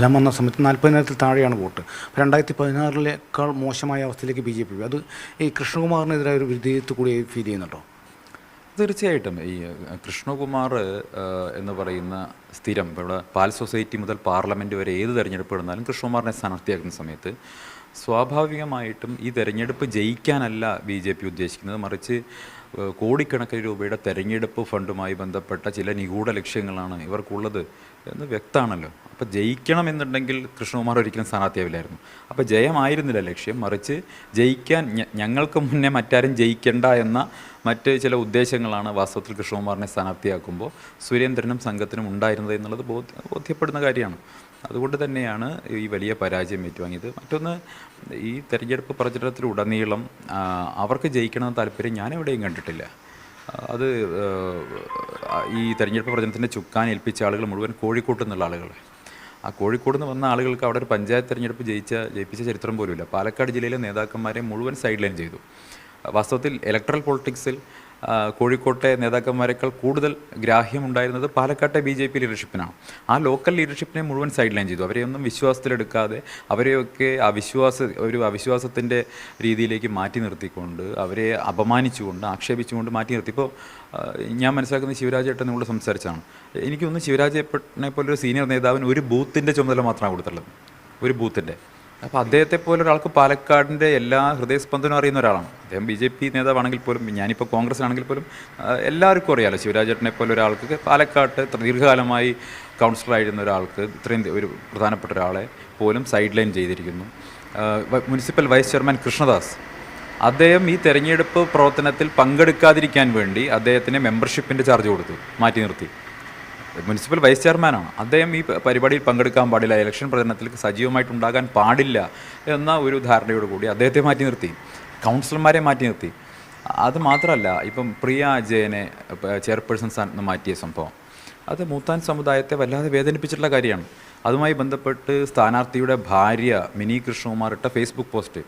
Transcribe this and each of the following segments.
ഫലം വന്ന സമയത്ത് നാൽപ്പതിനായിരത്തിൽ താഴെയാണ് വോട്ട്. രണ്ടായിരത്തി പതിനാറിലേക്കാൾ മോശമായ അവസ്ഥയിലേക്ക് ബി ജെ പി അത് ഈ കൃഷ്ണകുമാറിനെതിരായ ഒരു വിധേയത്വ കൂടി ഫീൽ ചെയ്യുന്നുണ്ടോ? തീർച്ചയായിട്ടും. ഈ കൃഷ്ണകുമാർ എന്ന് പറയുന്ന സ്ഥിരം ഇവിടെ പാൽ സൊസൈറ്റി മുതൽ പാർലമെന്റ് വരെ ഏത് തെരഞ്ഞെടുപ്പ് നടന്നാലും കൃഷ്ണകുമാറിനെ സ്ഥാനാർത്ഥിയാക്കുന്ന സമയത്ത് സ്വാഭാവികമായിട്ടും ഈ തെരഞ്ഞെടുപ്പ് ജയിക്കാനല്ല ബി ജെ പി ഉദ്ദേശിക്കുന്നത്. മറിച്ച് കോടിക്കണക്കിന് രൂപയുടെ തെരഞ്ഞെടുപ്പ് ഫണ്ടുമായി ബന്ധപ്പെട്ട ചില നിഗൂഢ ലക്ഷ്യങ്ങളാണ് ഇവർക്കുള്ളത്. എന്ന് വ്യക്തമാണല്ലോ. അപ്പോൾ ജയിക്കണം എന്നുണ്ടെങ്കിൽ കൃഷ്ണകുമാർ ഒരിക്കലും സ്ഥാനാർത്ഥിയാവില്ലായിരുന്നു. അപ്പോൾ ജയമായിരുന്നില്ല ലക്ഷ്യം. മറിച്ച് ജയിക്കാൻ ഞങ്ങൾക്ക് മുന്നേ മറ്റാരും ജയിക്കേണ്ട എന്ന മറ്റ് ചില ഉദ്ദേശങ്ങളാണ് വാസ്തവത്തിൽ കൃഷ്ണകുമാറിനെ സ്ഥാനാർത്ഥിയാക്കുമ്പോൾ സുരേന്ദ്രനും സംഘത്തിനും ഉണ്ടായിരുന്നത് എന്നുള്ളത് ബോധ്യ ബോധ്യപ്പെടുന്ന കാര്യമാണ്. അതുകൊണ്ട് തന്നെയാണ് ഈ വലിയ പരാജയം ഏറ്റുവാങ്ങിയത്. മറ്റൊന്ന് ഈ തെരഞ്ഞെടുപ്പ് പ്രചരണത്തിലുടനീളം അവർക്ക് ജയിക്കണമെന്ന താല്പര്യം ഞാൻ എവിടെയും കണ്ടിട്ടില്ല. അത് ഈ തെരഞ്ഞെടുപ്പ് പ്രചരണത്തിന്റെ ചുക്കാൻ ഏൽപ്പിച്ച ആളുകൾ മുഴുവൻ കോഴിക്കോട്ട് നിന്നുള്ള ആളുകൾ ആ കോഴിക്കോട് നിന്ന് വന്ന ആളുകൾക്ക് അവിടെ ഒരു പഞ്ചായത്ത് തെരഞ്ഞെടുപ്പ് ജയിച്ച ജയിപ്പിച്ച ചരിത്രം പോലുമില്ല. പാലക്കാട് ജില്ലയിലെ നേതാക്കന്മാരെ മുഴുവൻ സൈഡ് ലൈൻ ചെയ്തു. വാസ്തവത്തിൽ ഇലക്ട്രൽ പൊളിറ്റിക്സിൽ കോഴിക്കോട്ടെ നേതാക്കന്മാരെക്കാൾ കൂടുതൽ ഗ്രാഹ്യമുണ്ടായിരുന്നത് പാലക്കാട്ടെ ബി ജെ പി ലീഡർഷിപ്പിനാണ്. ആ ലോക്കൽ ലീഡർഷിപ്പിനെ മുഴുവൻ സൈഡ് ലൈൻ ചെയ്തു. അവരെ അവരെയൊന്നും വിശ്വാസത്തിലെടുക്കാതെ അവരെയൊക്കെ അവിശ്വാസ ഒരു അവിശ്വാസത്തിന്റെ രീതിയിലേക്ക് മാറ്റി നിർത്തിക്കൊണ്ട് അവരെ അപമാനിച്ചുകൊണ്ട് ആക്ഷേപിച്ചുകൊണ്ട് മാറ്റി നിർത്തി. ഇപ്പോൾ ഞാൻ മനസ്സിലാക്കുന്നത് ശിവരാജ് ശിവരാജേട്ടൻ നിങ്ങളോട് സംസാരിച്ചാണ്. എനിക്കൊന്ന് ശിവരാജേട്ടനെ പോലൊരു സീനിയർ നേതാവിന് ഒരു ബൂത്തിന്റെ ചുമതല മാത്രമാണ് കൊടുത്തുള്ളത് ഒരു ബൂത്തിന്റെ അപ്പോൾ അദ്ദേഹത്തെ പോലെ ഒരാൾക്ക് പാലക്കാടിന്റെ എല്ലാ ഹൃദയസ്പന്ദനവും അറിയുന്ന ഒരാളാണ്. അദ്ദേഹം ബി ജെ പി നേതാവാണെങ്കിൽ പോലും ഞാനിപ്പോൾ കോൺഗ്രസ്സിലാണെങ്കിൽ പോലും എല്ലാവർക്കും അറിയാമല്ലോ ശിവരാജേട്ടനെ പോലെ ഒരാൾക്ക് പാലക്കാട് ദീർഘകാലമായി കൗൺസിലറായിരുന്ന ഒരാൾക്ക് ഇത്രയും ഒരു പ്രധാനപ്പെട്ട ഒരാളെ പോലും സൈഡ് ലൈൻ ചെയ്തിരിക്കുന്നു. Municipal vice chairman Krishnadas. അദ്ദേഹം ഈ തെരഞ്ഞെടുപ്പ് പ്രവർത്തനത്തിൽ പങ്കെടുക്കാതിരിക്കാൻ വേണ്ടി അദ്ദേഹത്തിന് മെമ്പർഷിപ്പിന്റെ ചാർജ് കൊടുത്തു മാറ്റി നിർത്തി. മുനിസിപ്പൽ വൈസ് ചെയർമാനാണ്. അദ്ദേഹം ഈ പരിപാടിയിൽ പങ്കെടുക്കാൻ പാടില്ല. ഇലക്ഷൻ പ്രചരണത്തിൽ സജീവമായിട്ട് ഉണ്ടാകാൻ പാടില്ല എന്ന ഒരു ധാരണയോട് കൂടി അദ്ദേഹത്തെ മാറ്റി നിർത്തി. കൗൺസിലർമാരെ മാറ്റി നിർത്തി. അത് മാത്രമല്ല ഇപ്പം പ്രിയ അജയനെ ചെയർപേഴ്സൺ സ്ഥാനത്ത് മാറ്റിയ സംഭവം. അത് മൂത്താൻ സമുദായത്തെ വല്ലാതെ വേദനിപ്പിച്ചിട്ടുള്ള കാര്യമാണ്. അതുമായി ബന്ധപ്പെട്ട് സ്ഥാനാർത്ഥിയുടെ ഭാര്യ മിനി കൃഷ്ണകുമാർ ഇട്ട ഫേസ്ബുക്ക് പോസ്റ്റ്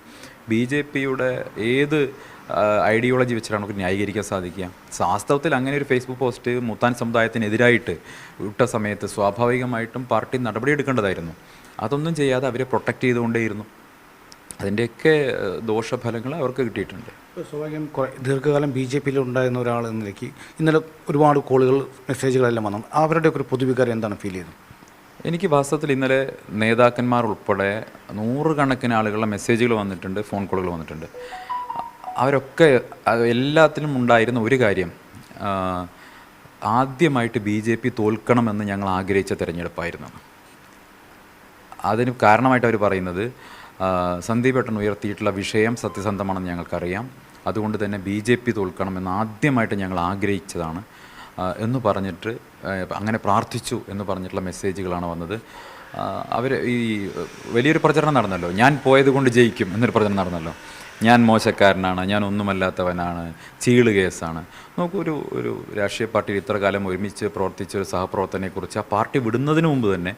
ബി ജെ പിയുടെ ഏത് ഐഡിയോളജി വെച്ചിട്ടാണ് നമുക്ക് ന്യായീകരിക്കാൻ സാധിക്കുക. വാസ്തവത്തിൽ അങ്ങനെ ഒരു ഫേസ്ബുക്ക് പോസ്റ്റ് മുത്താൻ സമുദായത്തിനെതിരായിട്ട് ഇട്ട സമയത്ത് സ്വാഭാവികമായിട്ടും പാർട്ടി നടപടിയെടുക്കേണ്ടതായിരുന്നു അതൊന്നും ചെയ്യാതെ അവരെ പ്രൊട്ടക്റ്റ് ചെയ്തുകൊണ്ടേയിരുന്നു. അതിന്റെയൊക്കെ ദോഷഫലങ്ങൾ അവർക്ക് കിട്ടിയിട്ടുണ്ട്. സ്വാഭാവികം കുറേ ദീർഘകാലം ബി ജെ പിയിൽ ഉണ്ടായിരുന്ന ഒരാൾ എന്ന നിലയ്ക്ക് ഇന്നലെ ഒരുപാട് കോളുകൾ മെസ്സേജുകളെല്ലാം വന്നു. അവരുടെയൊക്കെ ഒരു പൊതുവികാരം എന്താണ് ഫീൽ ചെയ്തത്? എനിക്ക് വാസ്തവത്തിൽ ഇന്നലെ നേതാക്കന്മാർ ഉൾപ്പെടെ നൂറുകണക്കിന് ആളുകളുടെ മെസ്സേജുകൾ വന്നിട്ടുണ്ട് ഫോൺ കോളുകൾ വന്നിട്ടുണ്ട്. അവരൊക്കെ എല്ലാത്തിലും ഉണ്ടായിരുന്ന ഒരു കാര്യം ആദ്യമായിട്ട് ബി ജെ പി തോൽക്കണമെന്ന് ഞങ്ങൾ ആഗ്രഹിച്ച തിരഞ്ഞെടുപ്പായിരുന്നു. അതിന് കാരണമായിട്ട് അവർ പറയുന്നത് സന്ദീപ് ഏട്ടൻ ഉയർത്തിയിട്ടുള്ള വിഷയം സത്യസന്ധമാണെന്ന് ഞങ്ങൾക്കറിയാം. അതുകൊണ്ട് തന്നെ ബി ജെ പി തോൽക്കണമെന്ന് ആദ്യമായിട്ട് ഞങ്ങൾ ആഗ്രഹിച്ചതാണ്. എന്ന് പറഞ്ഞിട്ട് അങ്ങനെ പ്രാർത്ഥിച്ചു എന്ന് പറഞ്ഞിട്ടുള്ള മെസ്സേജുകളാണ് വന്നത്. അവർ ഈ വലിയൊരു പ്രചരണം നടന്നല്ലോ. ഞാൻ പോയത് കൊണ്ട് ജയിക്കും എന്നൊരു പ്രചരണം നടന്നല്ലോ. ഞാൻ മോശക്കാരനാണ് ഞാൻ ഒന്നുമല്ലാത്തവനാണ് ചീൾ കേസാണ്. നോക്കൂ ഒരു ഒരു രാഷ്ട്രീയ പാർട്ടിയിൽ ഇത്ര കാലം ഒരുമിച്ച് പ്രവർത്തിച്ച ഒരു സഹപ്രവർത്തനെക്കുറിച്ച് ആ പാർട്ടി വിടുന്നതിന് മുമ്പ് തന്നെ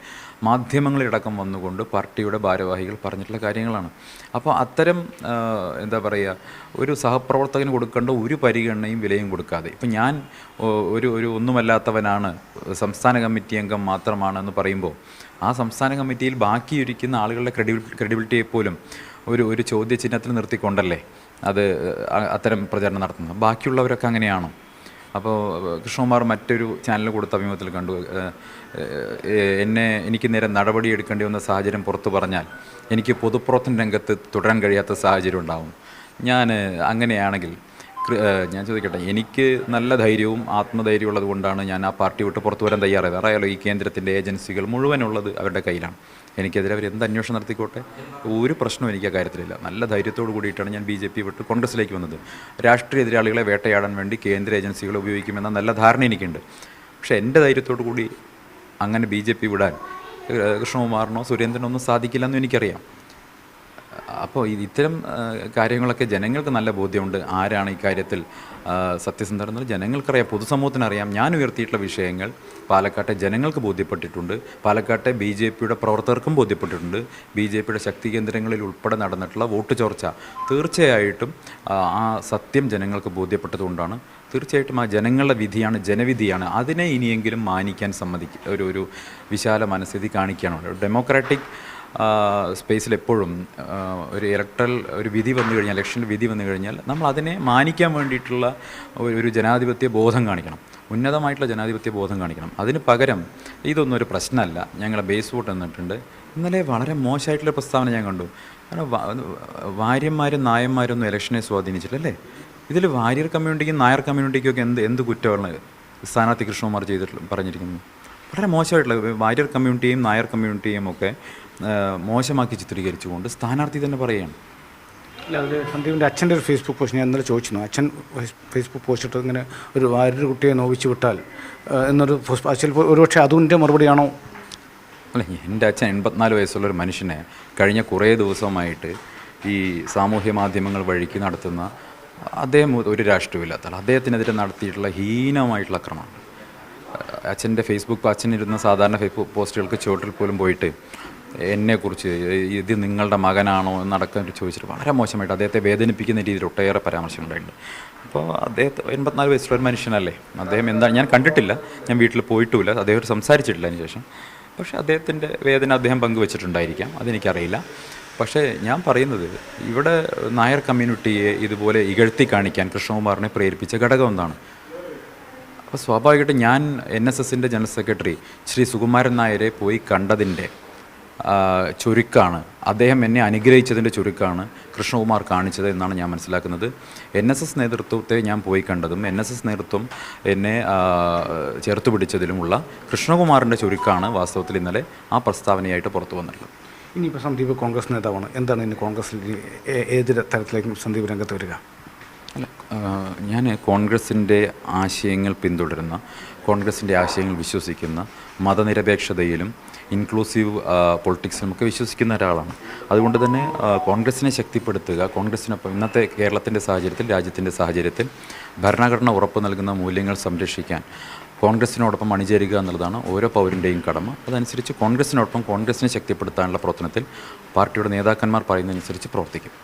മാധ്യമങ്ങളിലടക്കം വന്നുകൊണ്ട് പാർട്ടിയുടെ ഭാരവാഹികൾ പറഞ്ഞിട്ടുള്ള കാര്യങ്ങളാണ്. അപ്പോൾ അത്തരം എന്താ പറയുക ഒരു സഹപ്രവർത്തകന് കൊടുക്കേണ്ട ഒരു പരിഗണനയും വിലയും കൊടുക്കാതെ ഇപ്പം ഞാൻ ഒരു ഒരു ഒന്നുമല്ലാത്തവനാണ് സംസ്ഥാന കമ്മിറ്റി അംഗം മാത്രമാണെന്ന് പറയുമ്പോൾ ആ സംസ്ഥാന കമ്മിറ്റിയിൽ ബാക്കിയിരിക്കുന്ന ആളുകളുടെ ക്രെഡിബിൾ ക്രെഡിബിലിറ്റിയെ പോലും ഒരു ഒരു ചോദ്യചിഹ്നത്തിൽ നിർത്തിക്കൊണ്ടല്ലേ അത് അത്തരം പ്രചരണം നടത്തുന്നത്? ബാക്കിയുള്ളവരൊക്കെ അങ്ങനെയാണോ? അപ്പോൾ കൃഷ്ണകുമാർ മറ്റൊരു ചാനൽ കൊടുത്ത അഭിമുഖത്തിൽ കണ്ടു. എന്നെ എനിക്ക് നേരെ നടപടി എടുക്കേണ്ടി വന്ന സാഹചര്യം പുറത്തു പറഞ്ഞാൽ എനിക്ക് പൊതുപ്രവർത്തന രംഗത്ത് തുടരാൻ കഴിയാത്ത സാഹചര്യം ഉണ്ടാവും ഞാൻ അങ്ങനെയാണെങ്കിൽ ഞാൻ ചോദിക്കട്ടെ എനിക്ക് നല്ല ധൈര്യവും ആത്മധൈര്യവും ഉള്ളത് കൊണ്ടാണ് ഞാൻ ആ പാർട്ടി വിട്ട് പുറത്തു വരാൻ തയ്യാറായത്. അറിയാലോ ഈ കേന്ദ്രത്തിന്റെ ഏജൻസികൾ മുഴുവനുള്ളത് അവരുടെ കയ്യിലാണ്. എനിക്കെതിരെ അവർ എന്ത് അന്വേഷണം നടത്തിക്കോട്ടെ? ഒരു പ്രശ്നവും എനിക്ക് ആ കാര്യത്തിലില്ല. നല്ല ധൈര്യത്തോട് കൂടിയിട്ടാണ് ഞാൻ ബി ജെ പി വിട്ട് കോൺഗ്രസിലേക്ക് വന്നത്. രാഷ്ട്രീയ എതിരാളികളെ വേട്ടയാടാൻ വേണ്ടി കേന്ദ്ര ഏജൻസികളെ ഉപയോഗിക്കുമെന്ന നല്ല ധാരണ എനിക്കുണ്ട്. പക്ഷേ എന്റെ ധൈര്യത്തോടു കൂടി അങ്ങനെ ബി ജെ പി വിടാൻ കൃഷ്ണകുമാറിനോ സുരേന്ദ്രനോ ഒന്നും സാധിക്കില്ലെന്നും എനിക്കറിയാം. അപ്പോൾ ഇത്തരം കാര്യങ്ങളൊക്കെ ജനങ്ങൾക്ക് നല്ല ബോധ്യമുണ്ട്. ആരാണ് ഈ കാര്യത്തിൽ ആ, സത്യസന്ധർ പൊതുസമൂഹത്തിന് ജനങ്ങൾക്കറിയാം. പൊതുസമൂഹത്തിനറിയാം ഞാൻ ഉയർത്തിയിട്ടുള്ള വിഷയങ്ങൾ പാലക്കാട്ടെ ജനങ്ങൾക്ക് ബോധ്യപ്പെട്ടിട്ടുണ്ട്. പാലക്കാട്ടെ ബി ജെ പിയുടെ പ്രവർത്തകർക്കും ബോധ്യപ്പെട്ടിട്ടുണ്ട്. ബി ജെ പിയുടെ ശക്തി കേന്ദ്രങ്ങളിൽ ഉൾപ്പെടെ നടന്നിട്ടുള്ള വോട്ട് ചോർച്ച തീർച്ചയായിട്ടും ആ, സത്യം ജനങ്ങൾക്ക് ബോധ്യപ്പെട്ടതുകൊണ്ടാണ്. തീർച്ചയായിട്ടും ആ ജനങ്ങളുടെ വിധിയാണ് ജനവിധിയാണ്. അതിനെ ഇനിയെങ്കിലും മാനിക്കാൻ സമ്മതിക്കുക ഒരു ഒരു വിശാല മനസ്ഥിതി കാണിക്കുകയാണ്. ഡെമോക്രാറ്റിക് സ്പേസിൽ എപ്പോഴും ഒരു ഇലക്ട്രൽ ഒരു വിധി വന്നു കഴിഞ്ഞാൽ ഇലക്ഷനിൽ വിധി വന്നു കഴിഞ്ഞാൽ നമ്മൾ അതിനെ മാനിക്കാൻ വേണ്ടിയിട്ടുള്ള ഒരു- ജനാധിപത്യ ബോധം കാണിക്കണം. ഉന്നതമായിട്ടുള്ള ജനാധിപത്യ ബോധം കാണിക്കണം. അതിന് പകരം ഇതൊന്നും ഒരു പ്രശ്നമല്ല. ഞങ്ങളെ ബേസ് വോട്ട് എന്നിട്ടുണ്ട് ഇന്നലെ വളരെ മോശമായിട്ടുള്ള പ്രസ്താവന ഞാൻ കണ്ടു. കാരണം വാ- വാര്യന്മാരും നായന്മാരും ഒന്നും ഇലക്ഷനെ സ്വാധീനിച്ചിട്ടല്ലേ ഇതിൽ വാര്യർ കമ്മ്യൂണിറ്റിക്കും നായർ കമ്മ്യൂണിറ്റിക്കും ഒക്കെ എന്ത് എന്ത് കുറ്റമാണ് സ്ഥാനാർത്ഥി കൃഷ്ണകുമാർ ചെയ്തിട്ടുള്ള പറഞ്ഞിരിക്കുന്നത്? വളരെ മോശമായിട്ടുള്ള വാര്യർ കമ്മ്യൂണിറ്റിയും നായർ കമ്മ്യൂണിറ്റിയും ഒക്കെ മോശമാക്കി ചിത്രീകരിച്ചുകൊണ്ട് സ്ഥാനാർത്ഥി തന്നെ പറയുകയാണ്. അല്ല അത് സന്ദീപിന്റെ അച്ഛന്റെ ഒരു ഫേസ്ബുക്ക് പോസ്റ്റ് ഞാൻ ഇന്നലെ ചോദിച്ചു അച്ഛൻ ഫേസ്- ഫേസ്ബുക്ക് പോസ്റ്റ് ഇട്ട് ഇങ്ങനെ ഒരു വാരൊരു കുട്ടിയെ നോവിച്ചു വിട്ടാൽ എന്നൊരു ചിലപ്പോൾ ഒരുപക്ഷെ അതിന്റെ മറുപടിയാണോ? അല്ല എന്റെ അച്ഛൻ എൺപത്തിനാല് വയസ്സുള്ള ഒരു മനുഷ്യനെ കഴിഞ്ഞ കുറേ ദിവസമായിട്ട് ഈ സാമൂഹ്യ മാധ്യമങ്ങൾ വഴിക്ക് നടത്തുന്ന അദ്ദേഹം ഒരു രാഷ്ട്രീയമില്ലാത്ത അദ്ദേഹത്തിനെതിരെ നടത്തിയിട്ടുള്ള ഹീനമായിട്ടുള്ള അക്രമമാണ് അച്ഛന്റെ ഫേസ്ബുക്ക് അച്ഛനിരുന്ന സാധാരണ ഫേസ്ബുക്ക് പോസ്റ്റുകൾക്ക് ചുവട്ടിൽ പോലും പോയിട്ട് എന്നെക്കുറിച്ച് ഇത് നിങ്ങളുടെ മകനാണോ എന്നടക്കം ചോദിച്ചിട്ട് വളരെ മോശമായിട്ട് അദ്ദേഹത്തെ വേദനിപ്പിക്കുന്ന രീതിയിൽ ഒട്ടേറെ പരാമർശങ്ങളുണ്ടായിട്ടുണ്ട് അപ്പോൾ അദ്ദേഹത്തെ എൺപത്തിനാല് വയസ്സുള്ള ഒരു മനുഷ്യനല്ലേ? അദ്ദേഹം എന്താ ഞാൻ കണ്ടിട്ടില്ല. ഞാൻ വീട്ടിൽ പോയിട്ടുമില്ല അദ്ദേഹം സംസാരിച്ചിട്ടില്ല അതിന് ശേഷം. പക്ഷേ അദ്ദേഹത്തിന്റെ വേദന അദ്ദേഹം പങ്കുവച്ചിട്ടുണ്ടായിരിക്കാം. അതെനിക്കറിയില്ല. പക്ഷേ ഞാൻ പറയുന്നത് ഇവിടെ നായർ കമ്മ്യൂണിറ്റിയെ ഇതുപോലെ ഇകഴ്ത്തി കാണിക്കാൻ കൃഷ്ണകുമാറിനെ പ്രേരിപ്പിച്ച ഘടകം എന്താണ്? അപ്പോൾ സ്വാഭാവികമായിട്ടും ഞാൻ എൻ എസ് എസിന്റെ ജനറൽ സെക്രട്ടറി ശ്രീ സുകുമാരൻ നായരെ പോയി കണ്ടതിന്റെ ചുരുക്കാണ്. അദ്ദേഹം എന്നെ അനുഗ്രഹിച്ചതിന്റെ ചുരുക്കാണ് കൃഷ്ണകുമാർ കാണിച്ചത് എന്നാണ് ഞാൻ മനസ്സിലാക്കുന്നത്. എൻ എസ് എസ് നേതൃത്വത്തെ ഞാൻ പോയി കണ്ടതും എൻ എസ് എസ് നേതൃത്വം എന്നെ ചേർത്ത് പിടിച്ചതിലുമുള്ള കൃഷ്ണകുമാറിന്റെ ചുരുക്കാണ് വാസ്തവത്തിൽ ഇന്നലെ ആ പ്രസ്താവനയായിട്ട് പുറത്തു വന്നിട്ടുള്ളത്. ഇനിയിപ്പോൾ സന്ദീപ് കോൺഗ്രസ് നേതാവാണ്. എന്താണ് ഇനി കോൺഗ്രസിൽ ഏത് തരത്തിലേക്കും സന്ദീപ് രംഗത്ത് വരിക? ഞാൻ കോൺഗ്രസിന്റെ ആശയങ്ങൾ പിന്തുടരുന്ന കോൺഗ്രസിന്റെ ആശയങ്ങൾ വിശ്വസിക്കുന്ന മതനിരപേക്ഷതയിലും ഇൻക്ലൂസീവ് പൊളിറ്റിക്സിലും ഒക്കെ വിശ്വസിക്കുന്ന ഒരാളാണ്. അതുകൊണ്ട് തന്നെ കോൺഗ്രസിനെ ശക്തിപ്പെടുത്തുക കോൺഗ്രസിനൊപ്പം ഇന്നത്തെ കേരളത്തിന്റെ സാഹചര്യത്തിൽ രാജ്യത്തിന്റെ സാഹചര്യത്തിൽ ഭരണഘടന ഉറപ്പ് നൽകുന്ന മൂല്യങ്ങൾ സംരക്ഷിക്കാൻ കോൺഗ്രസിനോടൊപ്പം അണിചേരുക എന്നുള്ളതാണ് ഓരോ പൗരന്റെയും കടമ. അതനുസരിച്ച് കോൺഗ്രസിനോടൊപ്പം കോൺഗ്രസിനെ ശക്തിപ്പെടുത്താനുള്ള പ്രവർത്തനത്തിൽ പാർട്ടിയുടെ നേതാക്കന്മാർ പറയുന്നതനുസരിച്ച് പ്രവർത്തിക്കും.